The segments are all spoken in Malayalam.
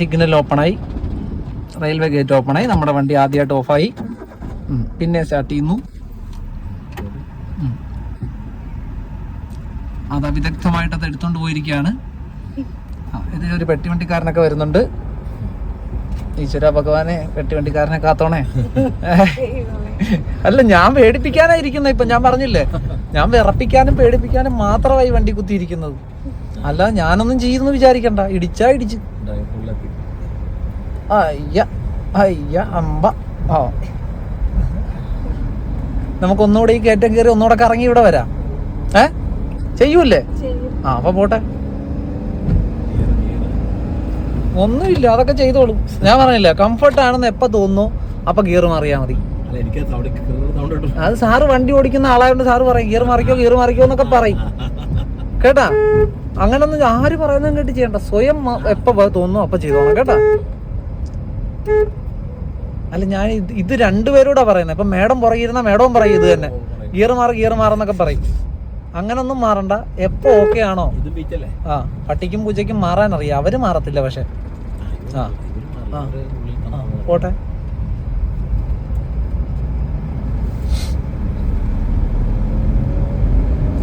സിഗ്നൽ ഓപ്പണായി. റെയിൽവേ ഗേറ്റ് ഓപ്പണായി. നമ്മുടെ വണ്ടി ആദ്യമായിട്ട് ഓഫായി. പിന്നെ സ്റ്റാർട്ട് ചെയ്യുന്നു. അത് അവിദഗ്ധമായിട്ട് അത് എടുത്തോണ്ട് പോയിരിക്കുകയാണ് ഇത് ഒരു പെട്ടിവണ്ടിക്കാരനൊക്കെ വരുന്നുണ്ട്. ഈശ്വര ഭഗവാനെ പെട്ടിവണ്ടിക്കാരനെ കാത്തോണേ. അല്ല ഞാൻ പേടിപ്പിക്കാനായിരിക്കുന്ന ഇപ്പൊ ഞാൻ പറഞ്ഞില്ലേ? ഞാൻ വിറപ്പിക്കാനും പേടിപ്പിക്കാനും മാത്രമായി വണ്ടി കുത്തിയിരിക്കുന്നത്. അല്ല ഞാനൊന്നും ചെയ്യുന്നു വിചാരിക്കണ്ട. ഇടിച്ചാ ഇടിച്ച്. അയ്യ അയ്യ അമ്പ. ഓ നമുക്ക് ഒന്നുകൂടെ ഈ കയറ്റം കയറി ഒന്നുകൂടെ കറങ്ങി ഇവിടെ വരാം. ഏ? ചെയ്യൂല്ലേ? ആ അപ്പൊ പോട്ടെ. ഒന്നുമില്ല അതൊക്കെ ചെയ്തോളും. ഞാൻ പറഞ്ഞില്ല കംഫർട്ട് ആണെന്ന് എപ്പോ തോന്നുന്നു അപ്പൊ ഗിയർ മാറിയാ മതി. അത് സാറ് വണ്ടി ഓടിക്കുന്ന ആളായോണ്ട് സാറ് പറയും ഗിയർ മറിക്കോ ഗിയർ മറിക്കോ എന്നൊക്കെ പറയും. കേട്ടാ? അങ്ങനൊന്നും ആര് പറയുന്നതും കേട്ട് ചെയ്യണ്ട. സ്വയം എപ്പോ തോന്നുന്നു അപ്പൊ ചെയ്തോണം കേട്ടാ? അല്ല ഞാൻ ഇത് രണ്ടുപേരോടാ പറയുന്നത് ഇപ്പൊ മേഡം പുറകിരുന്ന മേഡവും പറയും ഇത് തന്നെ. ഗിയർ മാറ് ഗിയർ മാറെന്നൊക്കെ പറയും. അങ്ങനൊന്നും മാറണ്ട. എപ്പോ ഓക്കെ ആണോ? ആ പട്ടിക്കും പൂച്ചയ്ക്കും മാറാൻ അറിയാം അവർ മാറത്തില്ല പക്ഷെ. ആ. പോട്ടെ.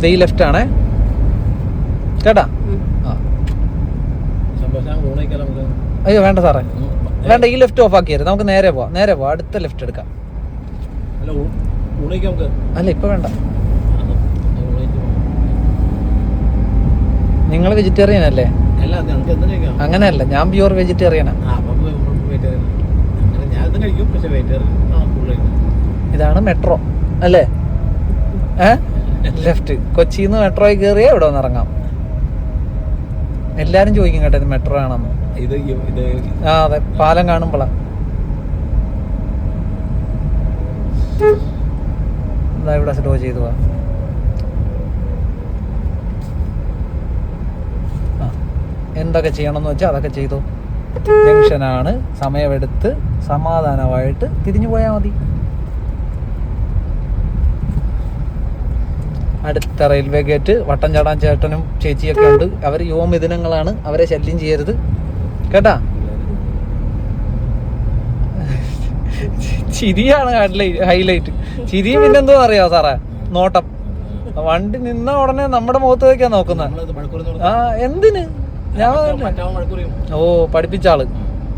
ദേ ഈ ലെഫ്റ്റ് ആണേ. കേട്ടാ? അയ്യോ വേണ്ട സാറേ. വേണ്ട ഈ ലെഫ്റ്റ് ഓഫ് ആക്കിയത്. നമുക്ക് നേരെ പോവാം. നേരെ പോവാം. അടുത്ത ലെഫ്റ്റ് എടുക്കാം. അല്ല ഇപ്പൊ വേണ്ട. നിങ്ങൾ വെജിറ്റേറിയൻ അല്ലേ? അങ്ങനെയല്ല. ഞാൻ പ്യൂർ വെജിറ്റേറിയനാ ഫുൾ ഇതാണ് മെട്രോ അല്ലേ? ഏ? ലെഫ്റ്റ് കൊച്ചിയിൽ നിന്ന് മെട്രോയിൽ കയറിയാ ഇവിടെ വന്ന് ഇറങ്ങാം. എല്ലാരും ചോദിക്കും കേട്ടോ ഇത് മെട്രോ ആണെന്ന്. ഇത് ഇത് ആ അതെ. പാലം കാണുമ്പോളാ. എന്താ ഇവിടെ സ്ലോ ചെയ്തു പോവാ എന്തൊക്കെ എന്തൊക്കെ ചെയ്യണമെന്ന് വെച്ചാൽ അതൊക്കെ ചെയ്തു. ജംഗ്ഷനാണ്. സമയമെടുത്ത് സമാധാനമായിട്ട് തിരിഞ്ഞു പോയാൽ മതി. അടുത്ത റെയിൽവേ ഗേറ്റ് വട്ടം ചാടാൻ ചേട്ടനും ചേച്ചിയൊക്കെ ഉണ്ട്. അവർ യുവമിഥുനങ്ങളാണ് അവരെ ശല്യം ചെയ്യരുത്. കേട്ടാ? ചിരിയാണ് ഹൈലൈറ്റ് ചിരി പിന്നെ എന്തോ അറിയാ സാറേ? നോട്ടം. വണ്ടി നിന്ന ഉടനെ നമ്മുടെ മുഖത്തേക്കാ നോക്കുന്നത് ആ എന്തിന്? ഞാൻ ഓ പഠിപ്പിച്ച ആൾ.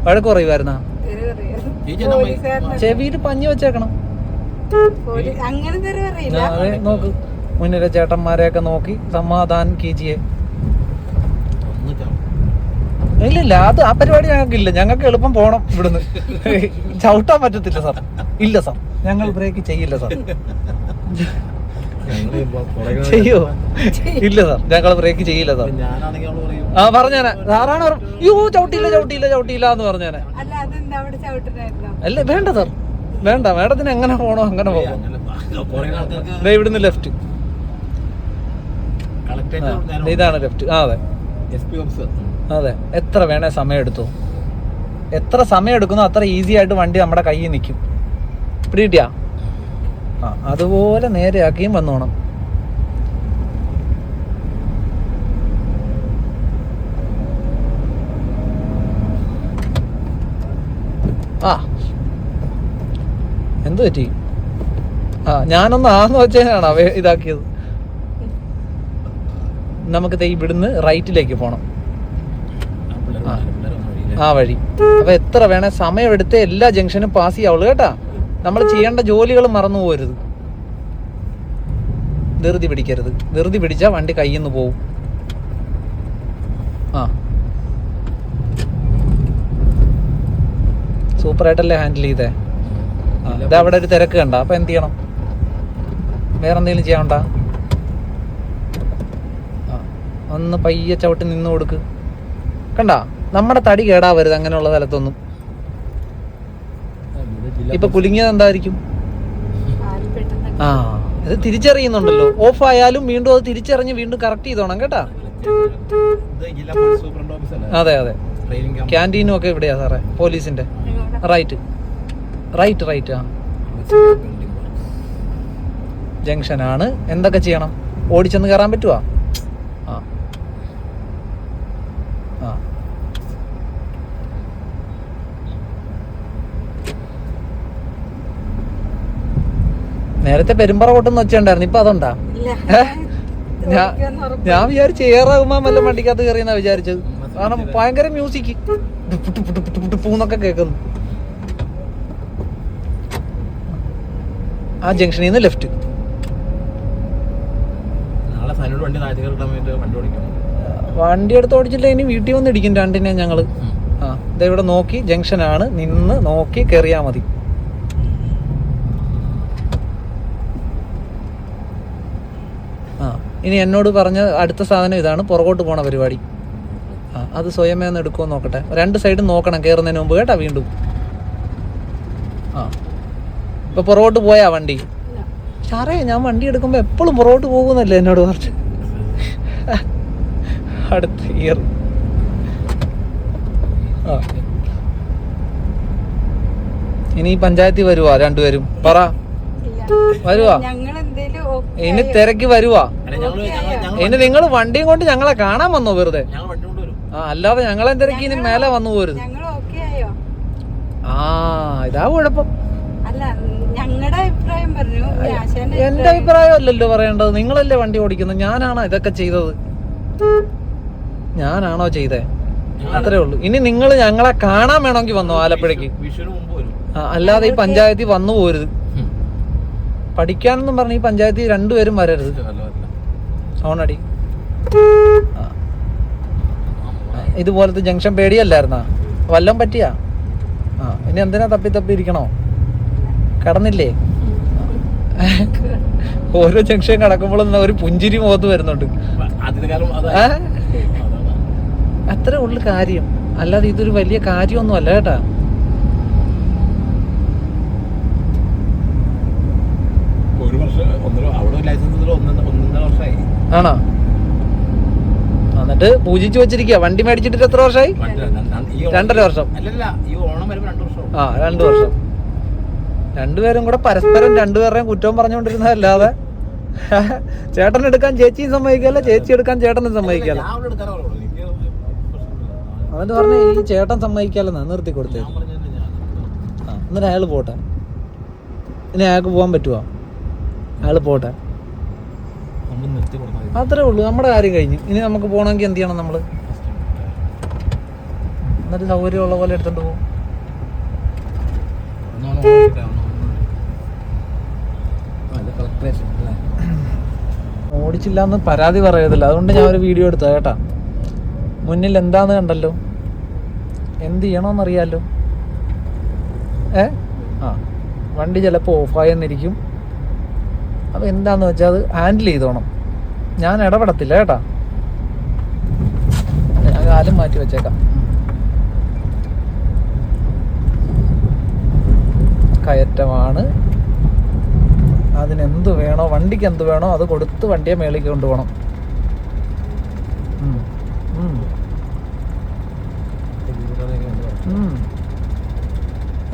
വഴക്ക് പറയുമായിരുന്ന ചെവിയിൽ പഞ്ഞു വെച്ചേക്കണം. നോക്ക്. മുന്നിലെ ചേട്ടന്മാരെയൊക്കെ നോക്കി സമാധാനം കീജിയെ ഇല്ലില്ല അത് ആ പരിപാടി ഞങ്ങൾക്ക് ഇല്ല ഞങ്ങൾക്ക് എളുപ്പം പോണം ഇവിടുന്ന്. ചവിട്ടാൻ പറ്റത്തില്ല സാർ. ഇല്ല സാർ. ഞങ്ങൾ ബ്രേക്ക് ചെയ്യില്ല സാർ. ചെയ്യോ? ഇല്ല സാർ. ഞങ്ങൾ ബ്രേക്ക് ചെയ്യില്ല സാർ. ആ പറഞ്ഞേനെ. സാറാണ് യ്യോ ചവിട്ടിയില്ല ചവിട്ടിയില്ല ചവിട്ടിയില്ല എന്ന് പറഞ്ഞേനെ. അല്ല അതെന്താ അവിടെ ചവിട്ടനായിരുന്നോ അല്ല വേണ്ട സാർ. വേണ്ട മേഡത്തിന് എങ്ങനെ പോകണോ. അങ്ങനെ പോകും ഇവിടുന്ന് ലെഫ്റ്റ് ഇതാണ് ലെഫ്റ്റ് ആ അതെ. അതെ. എത്ര വേണേ സമയം എടുത്തു എത്ര സമയം എടുക്കുന്നോ അത്ര ഈസി ആയിട്ട് വണ്ടി നമ്മുടെ കയ്യിൽ നിൽക്കും. പിടികിട്ടിയാ? ആ അതുപോലെ നേരെയാക്കിയും വന്നോണം. ആ. എന്തു പറ്റി? ആ ഞാനൊന്ന് ആന്ന് വെച്ചതിനാണ് ഇതാക്കിയത്? നമുക്ക് ഇവിടുന്ന് റൈറ്റിലേക്ക് പോകണം ആ. വഴി. അപ്പൊ എത്ര വേണേ സമയം എടുത്ത് എല്ലാ ജംഗ്ഷനും പാസ് ചെയ്യാവുള്ളൂ കേട്ടാ. നമ്മൾ ചെയ്യേണ്ട ജോലികൾ മറന്നു പോരുത്. ധൃതി പിടിക്കരുത്. ധൃതി പിടിച്ചാ വണ്ടി കയ്യിൽ നിന്ന് പോവും. ആ. സൂപ്പർ സൂപ്പറായിട്ടല്ലേ ഹാൻഡിൽ ചെയ്തേ? ഇതവിടെ അവിടെ ഒരു തിരക്ക് കണ്ട. അപ്പൊ എന്ത് ചെയ്യണം? വേറെന്തെങ്കിലും ചെയ്യണ്ട ഒന്ന് പയ്യെ ചവിട്ടി നിന്ന് കൊടുക്ക്. കണ്ട? നമ്മുടെ തടി കേടാവരുത് അങ്ങനെയുള്ള സ്ഥലത്തൊന്നും ഇപ്പൊ കുലുങ്ങിയത് എന്തായിരിക്കും? ആ ഇത് തിരിച്ചറിയുന്നുണ്ടല്ലോ. ഓഫ് ആയാലും വീണ്ടും അത് തിരിച്ചറിഞ്ഞ് വീണ്ടും കറക്റ്റ് ചെയ്തോണം കേട്ടാ. അതെ അതെ. ക്യാന്റീനും ഒക്കെ ഇവിടെയാ സാറേ പോലീസിന്റെ. റൈറ്റ് റൈറ്റ് റൈറ്റ് ആ. ജംഗ്ഷൻ ജംഗ്ഷനാണ് എന്തൊക്കെ ചെയ്യണം? ഓടിച്ചെന്ന് കയറാൻ പറ്റുവാ ആ ആ നേരത്തെ പെരുമ്പറ കൊട്ടുന്ന വെച്ചിട്ടുണ്ടായിരുന്നു. ഇപ്പൊ അതുണ്ടാ? ഇല്ല. ഞാൻ ഞാൻ വിചാരിച്ചു ഏറാകുമ്പോ വല്ല വണ്ടിക്കകത്ത് കയറിയെന്നാ വിചാരിച്ചത്. കാരണം ഭയങ്കര മ്യൂസിക് പൂന്നൊക്കെ കേൾക്കുന്നു. ആ ജംഗ്ഷനിൽ നിന്ന് ലെഫ്റ്റ് വണ്ടി എടുത്ത് ഓടിച്ചില്ല ഇനി വീട്ടിൽ വന്ന് ഇടിക്കും രണ്ടിനെ ഞങ്ങൾ. ആ ഇതാ ഇവിടെ നോക്കി ജംഗ്ഷനാണ് നിന്ന് നോക്കി കയറിയാ മതി ആ ഇനി എന്നോട് പറഞ്ഞ അടുത്ത സാധനം ഇതാണ് പുറകോട്ട് പോണ പരിപാടി. ആ അത് സ്വയമേന്ന് എടുക്കുമോ നോക്കട്ടെ. രണ്ട് സൈഡും നോക്കണം കയറുന്നതിന് മുമ്പ് കേട്ടാ വീണ്ടും. ആ. ഇപ്പൊ പുറകോട്ട് പോയാ വണ്ടി. സാറേ ഞാൻ വണ്ടി എടുക്കുമ്പോൾ എപ്പോഴും പുറകോട്ട് പോകുന്നല്ലേ എന്നോട് പറഞ്ഞു. അടുത്ത ഇയർ ആ. ഇനി പഞ്ചായത്തിൽ വരുവാ രണ്ടുപേരും. പറ. വരുവാ? ഇനി തിരക്കി വരുവാ. ഇനി നിങ്ങൾ വണ്ടിയും കൊണ്ട് ഞങ്ങളെ കാണാൻ വന്നോ വെറുതെ? ആ അല്ലാതെ ഞങ്ങളെ തിരക്ക് ഇനി മേലെ വന്നു പോരുത്. ആ ഇതാ കുഴപ്പം. എന്റെ അഭിപ്രായം. അല്ലല്ലോ പറയേണ്ടത്. നിങ്ങളല്ലേ വണ്ടി ഓടിക്കുന്നത് ഞാനാണോ ഇതൊക്കെ ചെയ്തത്? ഞാനാണോ ചെയ്തേ? അത്രേ ഉള്ളൂ. ഇനി നിങ്ങൾ ഞങ്ങളെ കാണാൻ വേണമെങ്കിൽ വന്നോ ആലപ്പുഴക്ക് അല്ലാതെ ഈ പഞ്ചായത്തിൽ വന്നു പോരുത്. പഠിക്കാനെന്നും പറഞ്ഞ് ഈ പഞ്ചായത്തിൽ രണ്ടുപേരും വരരുത്. ഓണടി. ഇതുപോലത്തെ ജംഗ്ഷൻ പേടിയല്ലായിരുന്നാ? വല്ലം പറ്റിയാ? ആ ഇനി എന്തിനാ തപ്പി തപ്പി ഇരിക്കണോ? കടന്നില്ലേ? ഓരോ ജംഗ്ഷൻ കടക്കുമ്പോഴും ഒരു പുഞ്ചിരി മുഖത്ത് വരുന്നുണ്ട്? അത്രേ ഉള്ളു കാര്യം. അല്ലാതെ ഇതൊരു വലിയ കാര്യമൊന്നും അല്ല കേട്ടാ. ഒരു വർഷം ഒന്നര അവിടെ ലൈസൻസ് ഒന്നര ഒന്നര വർഷമായി. ആണോ? എന്നിട്ട് പൂജിച്ചു വെച്ചിരിക്കുക വണ്ടി മേടിച്ചിട്ട് എത്ര വർഷമായി? രണ്ടര വർഷം. ആ രണ്ടു വർഷം. രണ്ടുപേരും കൂടെ പരസ്പരം രണ്ടുപേരുടെയും കുറ്റവും പറഞ്ഞുകൊണ്ടിരുന്നതല്ലാതെ. ചേട്ടൻ എടുക്കാൻ ചേച്ചിയും സമ്മതിക്കല്ല ചേച്ചി എടുക്കാൻ ചേട്ടനും സമ്മതിക്കല്ല. എന്നിട്ട് പറഞ്ഞ ഈ ചേട്ടൻ സമ്മതിക്കാലെന്നാ നിർത്തി കൊടുത്തേ എന്നിട്ട് അയാൾ പോട്ടെ. ഇനി അയാൾക്ക് പോകാൻ പറ്റുമോ അയാൾ പോട്ടെ. അത്രേ ഉള്ളൂ. നമ്മുടെ കാര്യം കഴിഞ്ഞു. ഇനി നമുക്ക് പോകണമെങ്കിൽ എന്ത് ചെയ്യണം നമ്മൾ എന്നിട്ട് സൗകര്യമുള്ള പോലെ എടുത്തോണ്ട് പോകും? ഓടിച്ചില്ല എന്ന് പരാതി പറയത്തില്ല. അതുകൊണ്ട് ഞാൻ ഒരു വീഡിയോ എടുത്ത കേട്ടാ. മുന്നിൽ എന്താന്ന് കണ്ടല്ലോ? എന്ത് ചെയ്യണമെന്നറിയാലോ ഏ? ആ. വണ്ടി ചിലപ്പോൾ ഓഫായെന്നിരിക്കും അപ്പോൾ എന്താന്ന് വെച്ചാൽ അത് ഹാൻഡിൽ ചെയ്തോണം. ഞാൻ ഇടപെടത്തില്ല കേട്ടാ. ഞാൻ കാലം മാറ്റി വെച്ചേക്കാം. കയറ്റമാണ്. അതിനെന്ത് വേണോ വണ്ടിക്ക് എന്ത് വേണോ അത് കൊടുത്ത് വണ്ടിയെ മേളിലേക്ക് കൊണ്ടുപോകണം.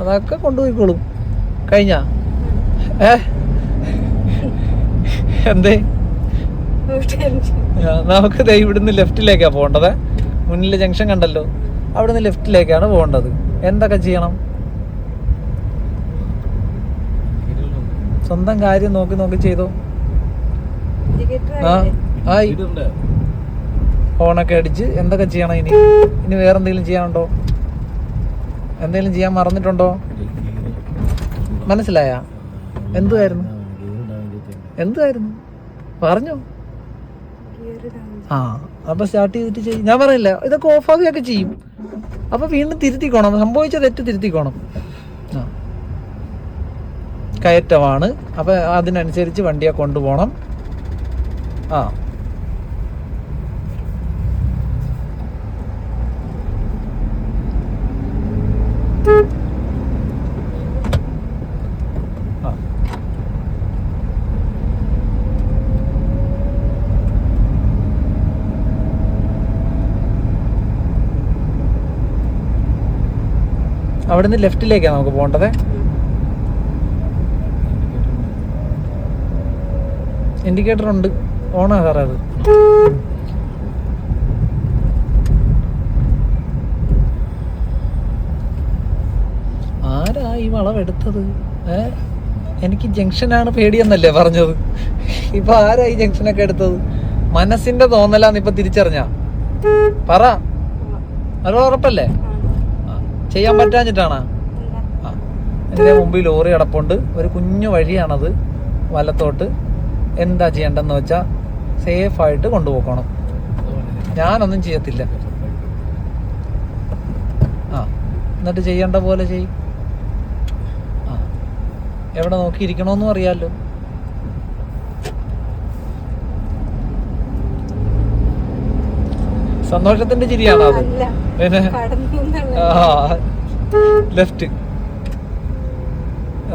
അതൊക്കെ കൊണ്ടുപോയിക്കോളും. കഴിഞ്ഞ? ഏ? എന്തേ? നമുക്ക് ദേ ഇവിടുന്ന് ലെഫ്റ്റിലേക്കാ പോകേണ്ടത്. മുന്നിലെ ജംഗ്ഷൻ കണ്ടല്ലോ. അവിടുന്ന് ലെഫ്റ്റിലേക്കാണ് പോകേണ്ടത്. എന്തൊക്കെ ചെയ്യണം? സ്വന്തം കാര്യം നോക്കി നോക്കി ചെയ്തോ? ആ? ആയി. ഫോണൊക്കെ അടിച്ച് എന്തൊക്കെ ചെയ്യണം ഇനി? ഇനി വേറെ എന്തെങ്കിലും ചെയ്യാനുണ്ടോ? എന്തെങ്കിലും ചെയ്യാൻ മറന്നിട്ടുണ്ടോ? മനസ്സിലായ? എന്തുവായിരുന്നു? എന്തുവായിരുന്നു പറഞ്ഞോ. ആ അപ്പൊ സ്റ്റാർട്ട് ചെയ്തിട്ട് ചെയ്യും ഞാൻ പറയില്ല. ഇതൊക്കെ ഓഫാക്കുകയൊക്കെ ചെയ്യും. അപ്പൊ വീണ്ടും തിരുത്തിക്കോണം. സംഭവിച്ച തെറ്റ് തിരുത്തിക്കോണം. ആ. കയറ്റമാണ്. അപ്പൊ അതിനനുസരിച്ച് വണ്ടിയെ കൊണ്ടുപോകണം ആ. അവിടുന്ന് ലെഫ്റ്റിലേക്കാണ് നമുക്ക് പോകേണ്ടത് ഇൻഡിക്കേറ്റർ ഉണ്ട്. ഓണാ സാറേ അത്. ആരാ ഈ വളവെടുത്തത് ഏ? എനിക്ക് ജംഗ്ഷനാണ് പേടിയെന്നല്ലേ പറഞ്ഞത്. ഇപ്പൊ ആരാ ഈ ജംഗ്ഷനൊക്കെ എടുത്തത്? മനസ്സിന്റെ തോന്നലാന്ന് ഇപ്പൊ തിരിച്ചറിഞ്ഞ. പറ. അത് ഉറപ്പല്ലേ. ചെയ്യാൻ പറ്റാഞ്ഞിട്ടാണ്? എന്റെ മുമ്പിൽ ലോറി അടപ്പുണ്ട്. ഒരു കുഞ്ഞു വഴിയാണത്. വലത്തോട്ട്. എന്താ ചെയ്യേണ്ടെന്ന് വെച്ചാൽ സേഫായിട്ട് കൊണ്ടുപോക്കണം. ഞാനൊന്നും ചെയ്യത്തില്ല. ആ. എന്നിട്ട് ചെയ്യേണ്ട പോലെ ചെയ്. ആ. എവിടെ നോക്കിയിരിക്കണമെന്നും അറിയാലോ. സന്തോഷത്തിന്റെ ചിരിയാണോ അത്? അല്ല പിന്നെ? ആ ലെഫ്റ്റ്.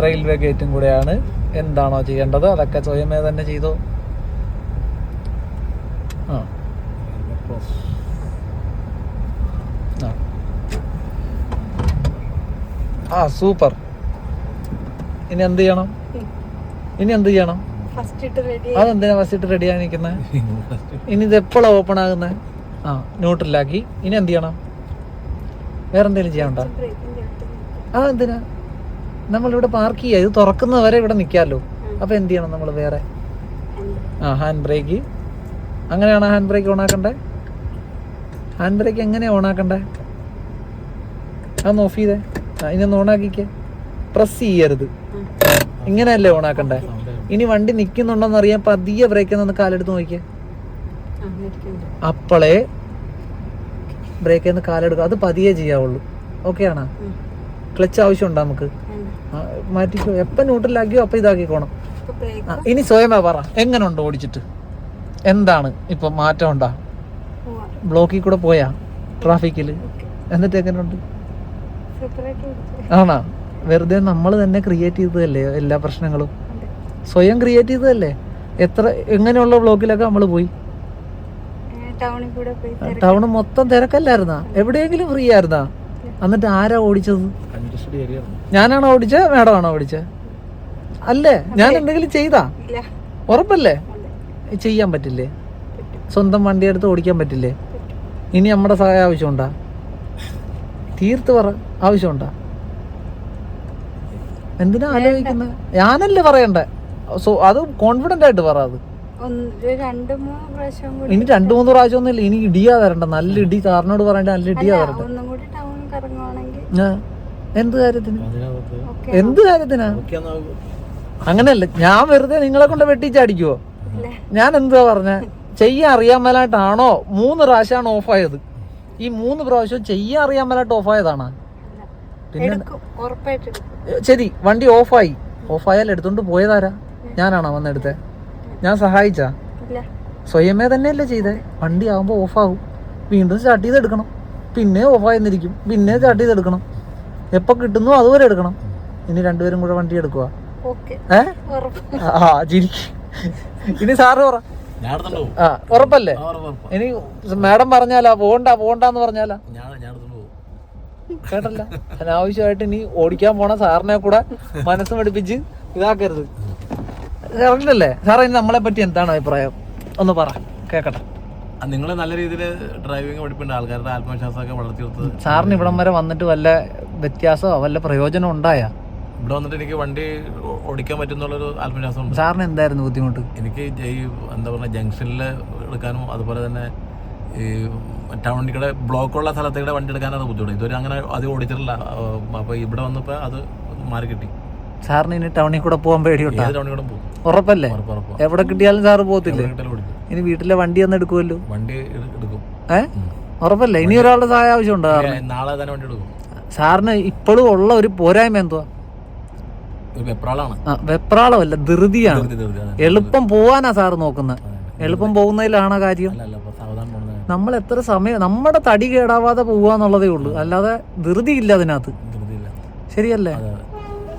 റെയിൽവേ ഗേറ്റും കൂടെയാണ്. എന്താണോ ചെയ്യേണ്ടത്? അതൊക്കെ സ്വയമേ തന്നെ ചെയ്തോ? ആ. ആ. ആ സൂപ്പർ. ഇനി എന്ത് ചെയ്യണം? ഇനി എന്ത് ചെയ്യണം? ഫസ്റ്റ് ഇട്ട് റെഡി അതെന്തിനാ ഫസ്റ്റ് റെഡി ആയി നിൽക്കുന്നത് ഇനി ഇത് എപ്പോഴാണ് ഓപ്പൺ ആകുന്നത് ആ ന്യൂട്രലാക്കി. ഇനി എന്ത് ചെയ്യണം? വേറെ എന്തെങ്കിലും ചെയ്യാനുണ്ടോ ആ എന്തിനാ? നമ്മളിവിടെ പാർക്ക് ചെയ്യുക ഇത് തുറക്കുന്നത് വരെ ഇവിടെ നിൽക്കാമല്ലോ. അപ്പോൾ എന്ത് ചെയ്യണം നമ്മൾ വേറെ? ആ ഹാൻഡ് ബ്രേക്ക് അങ്ങനെയാണോ ഹാൻഡ് ബ്രേക്ക് ഓൺ ആക്കണ്ടേ? ഹാൻഡ് ബ്രേക്ക് എങ്ങനെയാ ഓൺ ആക്കണ്ടേ? അതൊന്ന് ഓഫ് ചെയ്തേ. ആ ഇനി ഒന്ന് ഓൺ ആക്കിക്കേ. പ്രസ് ചെയ്യരുത്. ഇങ്ങനെയല്ലേ ഓൺ ആക്കണ്ടേ? ഇനി വണ്ടി നിൽക്കുന്നുണ്ടോന്ന് അറിയാൻ പതിയെ ബ്രേക്ക് നിന്ന് കാലെടുത്ത് നോക്കിയേ അപ്പോളേ ബ്രേക്കിൽ നിന്ന് കാലെടുക്കുക. അത് പതിയെ ചെയ്യാവുള്ളൂ. ഓക്കെ ആണോ? ക്ലച്ച് ആവശ്യമുണ്ടോ നമുക്ക്? മാറ്റിക്കോ എപ്പം ന്യൂട്രലാക്കിയോ അപ്പം ഇതാക്കിക്കോണം. ഇനി സ്വയമേ പറ. എങ്ങനണ്ട് ഓടിച്ചിട്ട്? എന്താണ് ഇപ്പൊ മാറ്റം ഉണ്ടാ? ബ്ലോക്കിൽ കൂടെ പോയാ? ട്രാഫിക്കിൽ എന്നിട്ട് എങ്ങനെയുണ്ട് ആണോ? വെറുതെ നമ്മൾ തന്നെ ക്രിയേറ്റ് ചെയ്തതല്ലേ എല്ലാ പ്രശ്നങ്ങളും? സ്വയം ക്രിയേറ്റ് ചെയ്തതല്ലേ? എത്ര എങ്ങനെയുള്ള ബ്ലോക്കിലൊക്കെ നമ്മൾ പോയി? ടൗണിൽ കൂടെ പോയി ടൗൺ മൊത്തം തിരക്കല്ലായിരുന്നാ? എവിടെയെങ്കിലും ഫ്രീ ആയിരുന്നാ? എന്നിട്ട് ആരാ ഓടിച്ചത്? ഞാനാണോ ഓടിച്ചത് ആണോ ഓടിച്ചത് അല്ലേ? ഞാൻ എന്തെങ്കിലും ചെയ്താ? ഇല്ല. ഉറപ്പല്ലേ? ചെയ്യാൻ പറ്റില്ലേ? സ്വന്തം വണ്ടി എടുത്ത് ഓടിക്കാൻ പറ്റില്ലേ? ഇനി നമ്മുടെ സഹായം ആവശ്യമുണ്ടാ? തീർത്ത് പറ. ആവശ്യമുണ്ടാ? എന്തിനാ ആലോചിക്കുന്നത് ഞാനല്ലേ പറയണ്ടേ? സോ അത് കോൺഫിഡന്റ് ആയിട്ട് പറ അത്. ഒന്ന് ഒരു രണ്ട് മൂന്ന് പ്രാവശ്യം കൂടി ഇനി രണ്ടു മൂന്ന് പ്രാവശ്യം ഒന്നുമില്ല. ഇനി ഇടിയാ തരണ്ട നല്ല ഇടി. സാറിനോട് പറയണ്ട നല്ല ഇടിയാ തരണ്ട ഒന്നും എന്ത് കാര്യത്തിന്? എന്ത് കാര്യത്തിനാ? അങ്ങനെയല്ല. ഞാൻ വെറുതെ നിങ്ങളെ കൊണ്ട് വെട്ടിച്ചടിക്കുവോ? ഇല്ല. ഞാൻ എന്താ പറഞ്ഞ? ചെയ്യാൻ അറിയാൻ മേലായിട്ടാണോ മൂന്ന് പ്രാവശ്യമാണ് ഓഫായത്? ഈ മൂന്ന് പ്രാവശ്യം ചെയ്യാൻ അറിയാൻ മേലായിട്ട് ഓഫായതാണ്? പിന്നെ ശരി. വണ്ടി ഓഫായി. ഓഫായാൽ എടുത്തോണ്ട് പോയതാരാ? ഞാനാണോ വന്നെടുത്തേ? ഞാൻ സഹായിച്ചാ. ഇല്ല. സ്വയമേ തന്നെയല്ലേ ചെയ്തേ. വണ്ടി ആകുമ്പോൾ ഓഫാകും വീണ്ടും സ്റ്റാർട്ട് ചെയ്തെടുക്കണം. പിന്നെ ഓഫായെന്നിരിക്കും പിന്നെ സ്റ്റാർട്ട് ചെയ്തെടുക്കണം. എപ്പോ കിട്ടുന്നു അതുവരെ എടുക്കണം. ഇനി രണ്ടുപേരും കൂടെ വണ്ടി എടുക്കുക ഓക്കെ. ഏ? ഉറപ്പ്. ആ ചിരിക്ക്. ഇനി സാറ് പറ. ആ ഉറപ്പല്ലേ? ആ, ഉറപ്പ്, ഉറപ്പ്. ഇനി മാഡം പറഞ്ഞാലാ പോണ്ട പോണ്ടെന്ന് പറഞ്ഞാലാ. കേട്ടല്ല? അനാവശ്യമായിട്ട് ഇനി ഓടിക്കാൻ പോണ സാറിനെ കൂടെ മനസ്സ് പഠിപ്പിച്ച് ഇതാക്കരുത്. കറക്റ്റല്ലേ സാറേ ഇനി നമ്മളെ പറ്റി എന്താണ് അഭിപ്രായം? ഒന്ന് പറ കേക്കട്ടെ. നിങ്ങൾ നല്ല രീതിയിൽ ഡ്രൈവിംഗ് പഠിപ്പിക്കേണ്ട ആൾക്കാരുടെ ആത്മവിശ്വാസമൊക്കെ വളർത്തിയെടുത്തത്. സാറിന് ഇവിടം വരെ വന്നിട്ട് വല്ല വ്യത്യാസമോ വല്ല പ്രയോജനം ഉണ്ടായാ? ഇവിടെ വന്നിട്ട് എനിക്ക് വണ്ടി ഓടിക്കാൻ പറ്റുന്നുള്ളൊരു ആത്മവിശ്വാസം സാറിന് എന്തായിരുന്നു ബുദ്ധിമുട്ട്? എനിക്ക് ഈ എന്താ പറയുക ജംഗ്ഷനിൽ എടുക്കാനും അതുപോലെ തന്നെ ഈ ടൗണിക്കടെ കൂടെ ബ്ലോക്കുള്ള സ്ഥലത്തേക്ക് വണ്ടി എടുക്കാനാണ് ബുദ്ധിമുട്ട്. ഇതുവരെ അങ്ങനെ അത് ഓടിച്ചിട്ടില്ല. അപ്പോൾ ഇവിടെ വന്നപ്പോൾ അത് മാറി കിട്ടി സാറിന് ഇനി ടൗണിൽ കൂടെ പോകാൻ പേടിയുണ്ടോ? ടൗണിൽ കൂടെ പോകും? ഉറപ്പല്ലേ? ഉറപ്പ് ഉറപ്പ്. എവിടെ കിട്ടിയാലും സാറ് പോകത്തില്ലേ? ഇനി വീട്ടിലെ വണ്ടി ഒന്ന് എടുക്കുമല്ലോ? വണ്ടി എടുക്കും. ഏ? ഉറപ്പല്ലേ? ഇനി ഒരാളുടെ സഹായം ആവശ്യമുണ്ടോ സാറിന്? നാളെ തന്നെ വണ്ടി എടുക്കും. സാറിന് ഇപ്പോഴും ഉള്ള ഒരു പോരായ്മ എന്തുവാ? വെപ്രാളമല്ല ധൃതിയാണ്. എളുപ്പം പോവാനാ സാറ് നോക്കുന്നത്. എളുപ്പം പോകുന്നതിലാണോ കാര്യം? നമ്മൾ എത്ര സമയം നമ്മുടെ തടി കേടാവാതെ പോവാന്നുള്ളതേ ഉള്ളൂ. അല്ലാതെ ധൃതിയില്ല അതിനകത്ത്. ശരിയല്ലേ?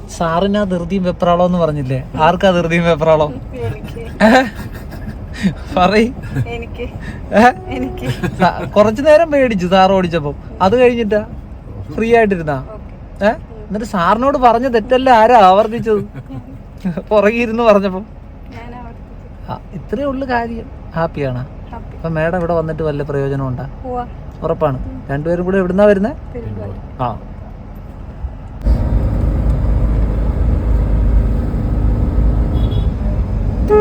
സാറിന് ആ ധൃതിയും വെപ്രാളോ എന്ന് പറഞ്ഞില്ലേ? ആർക്കാ ധൃതിയും വെപ്രാളോ എനിക്ക്. പറയ് കുറച്ചു നേരം പേടിച്ചു സാർ ഓടിച്ചപ്പോ. അത് കഴിഞ്ഞിട്ടാ? ഫ്രീ ആയിട്ടിരുന്നാ? ഏ? എന്നിട്ട് സാറിനോട് പറഞ്ഞ തെറ്റല്ല ആരാ ആവർത്തിച്ചത്? പുറകിരുന്ന് പറഞ്ഞപ്പോ. ഇത്രേ ഉള്ളു കാര്യം. ഹാപ്പിയാണ്? ഹാപ്പി. അപ്പൊ മേഡം ഇവിടെ വന്നിട്ട് വല്ല പ്രയോജനം ഉണ്ടാ? ഉറപ്പാണ്. രണ്ടുപേരും കൂടെ എവിടുന്നാ വരുന്നേ? ആ. ഇപ്പൊ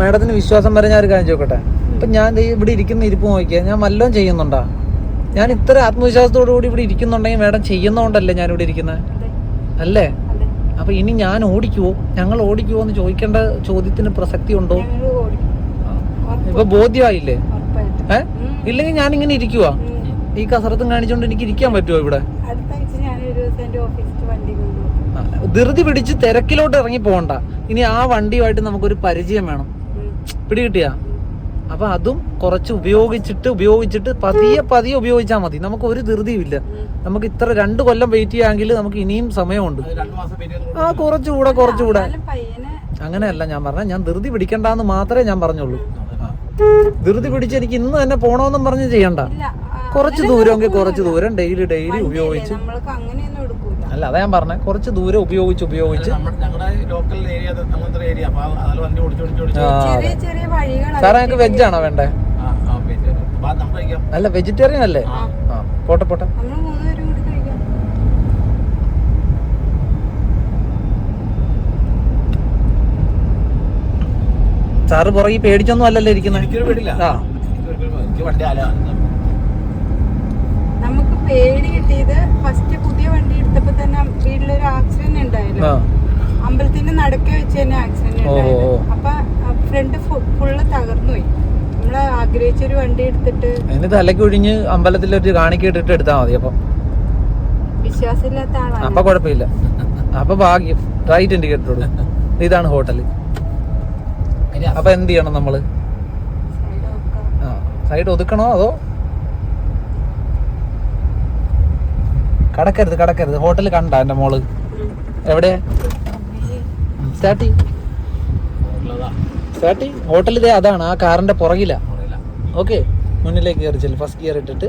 മാഡത്തിന് വിശ്വാസം വരെ ഞാൻ ഒരു കാര്യം ചോക്കട്ടെ അപ്പൊ ഞാൻ ഇവിടെ ഇരിക്കുന്ന ഇരിപ്പ് നോക്കിയാൽ ഞാൻ വല്ലതും ചെയ്യുന്നുണ്ടാ? ഞാൻ ഇത്ര ആത്മവിശ്വാസത്തോടു കൂടി ഇവിടെ ഇരിക്കുന്നുണ്ടെങ്കിൽ മാഡം ചെയ്യുന്നോണ്ടല്ലേ ഞാൻ ഇവിടെ ഇരിക്കുന്നത് അല്ലേ? അപ്പൊ ഇനി ഞാൻ ഓടിക്കുവോ? ഞങ്ങൾ ഓടിക്കുവോ എന്ന് ചോദിക്കേണ്ട ചോദ്യത്തിന് പ്രസക്തി ഉണ്ടോ? ഇപ്പൊ ബോധ്യമായില്ലേ? ഏ? ഇല്ലെങ്കിൽ ഞാൻ ഇങ്ങനെ ഇരിക്കുക ഈ കസരത്തും കാണിച്ചോണ്ട് എനിക്ക് ഇരിക്കാൻ പറ്റുമോ ഇവിടെ? ധൃതി പിടിച്ച് തിരക്കിലോട്ട് ഇറങ്ങി പോകണ്ട. ഇനി ആ വണ്ടിയുമായിട്ട് നമുക്കൊരു പരിചയം വേണം. പിടി കിട്ടിയാ അപ്പൊ അതും കുറച്ച് ഉപയോഗിച്ചിട്ട് ഉപയോഗിച്ചിട്ട് പതിയെ പതിയെ ഉപയോഗിച്ചാൽ മതി. നമുക്ക് ഒരു ധൃതിയും ഇല്ല നമുക്ക് ഇത്ര രണ്ട് കൊല്ലം വെയിറ്റ് ചെയ്യാമെങ്കിൽ നമുക്ക് ഇനിയും സമയമുണ്ട്. രണ്ട് മാസം period ആ കുറച്ചുകൂടെ കുറച്ചുകൂടെ. പയ്യനെ അങ്ങനെയല്ല ഞാൻ പറഞ്ഞ. ഞാൻ ധൃതി പിടിക്കണ്ടെന്ന് മാത്രമേ ഞാൻ പറഞ്ഞുള്ളൂ. ധൃതി പിടിച്ച് എനിക്ക് ഇന്ന് തന്നെ പോണോന്നും പറഞ്ഞ് ചെയ്യണ്ട. ഇല്ല കുറച്ച് ദൂരമെങ്കിൽ കുറച്ച്. ദൂരം ഡെയിലി ഡെയിലി ഉപയോഗിച്ച്. അല്ല അതാ ഞാൻ പറഞ്ഞ. കുറച്ച് ദൂരം ഉപയോഗിച്ച് ഉപയോഗിച്ച്. സാറേ ഞങ്ങൾക്ക് വെജ് ആണോ വേണ്ടേ? അല്ല വെജിറ്റേറിയൻ അല്ലേ? ആ. പോട്ട പോട്ടെ. സാറ് പുറകെ പേടിച്ചൊന്നും അല്ലല്ലോ ഇരിക്കുന്നത് ആ എനിക്കൊരു പേടില്ല. എനിക്ക് വണ്ടി അല നമുക്ക് പേടി കിട്ടിയത് ഫസ്റ്റ് പുതിയ വണ്ടി എടുത്തപ്പോ തന്നെ വീട്ടിലൊരു ആക്സിഡന്റ് ഉണ്ടായില്ല. അമ്പലത്തിന്റെ നടക്കെ വെച്ച് തന്നെ ആക്സിഡന്റ് ഉണ്ടായിരുന്നു അപ്പൊ ഫ്രണ്ട് ഫുള്ള് തകർന്നു പോയി നമ്മൾ ആഗ്രഹിച്ചൊരു വണ്ടി എടുത്തിട്ട് ഇനി തലക്ക് ഒഴിഞ്ഞ് അമ്പലത്തിലൊരു കാണിക്ക ഇട്ടിട്ട് എടുത്താൽ മതി അപ്പം. വിശ്വാസമില്ലാത്ത ആളാണ്. അപ്പൊ കുഴപ്പമില്ല. അപ്പൊ ഭാഗ്യം. റൈറ്റ് ഇൻഡിക്കേറ്ററോട് ഇതാണ് ഹോട്ടൽ അപ്പൊ എന്ത് ചെയ്യണം നമ്മൾ? സൈഡ് ഒതുക്കണോ അതോ കടക്കരുത് കടക്കരുത്. ഹോട്ടൽ കണ്ട എന്റെ മോൾ. എവിടെ സ്റ്റാർട്ടി. സ്റ്റാർട്ടി? ഹോട്ടൽ ഇതേ അതാണ് ആ കാറിന്റെ പുറകിലാ. ഓക്കെ. മുന്നിലേക്ക് കയറി ചെല്ലു. ഫസ്റ്റ് ഗിയർ ഇട്ടിട്ട്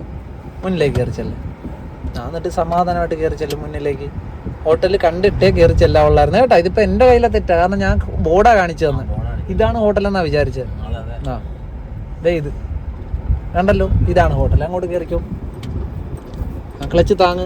മുന്നിലേക്ക് കയറി ചെല്ലു. ഞാൻ എന്നിട്ട് സമാധാനമായിട്ട് കയറി ചെല്ലും മുന്നിലേക്ക്. ഹോട്ടൽ കണ്ടിട്ടേ കയറി ചെല്ലാവുള്ളായിരുന്നു. കേട്ടോ ഇതിപ്പോ എന്റെ കയ്യിലെ തെറ്റാ. കാരണം ഞാൻ ബോർഡാ കാണിച്ചു തന്നെ ഇതാണ് ഹോട്ടൽ എന്നാ വിചാരിച്ചത് ആ. ദേ ഇത്. കണ്ടല്ലോ? ഇതാണ് ഹോട്ടൽ. അങ്ങോട്ട് കയറിക്കോ ക്ലച്ച് താങ്ങ്.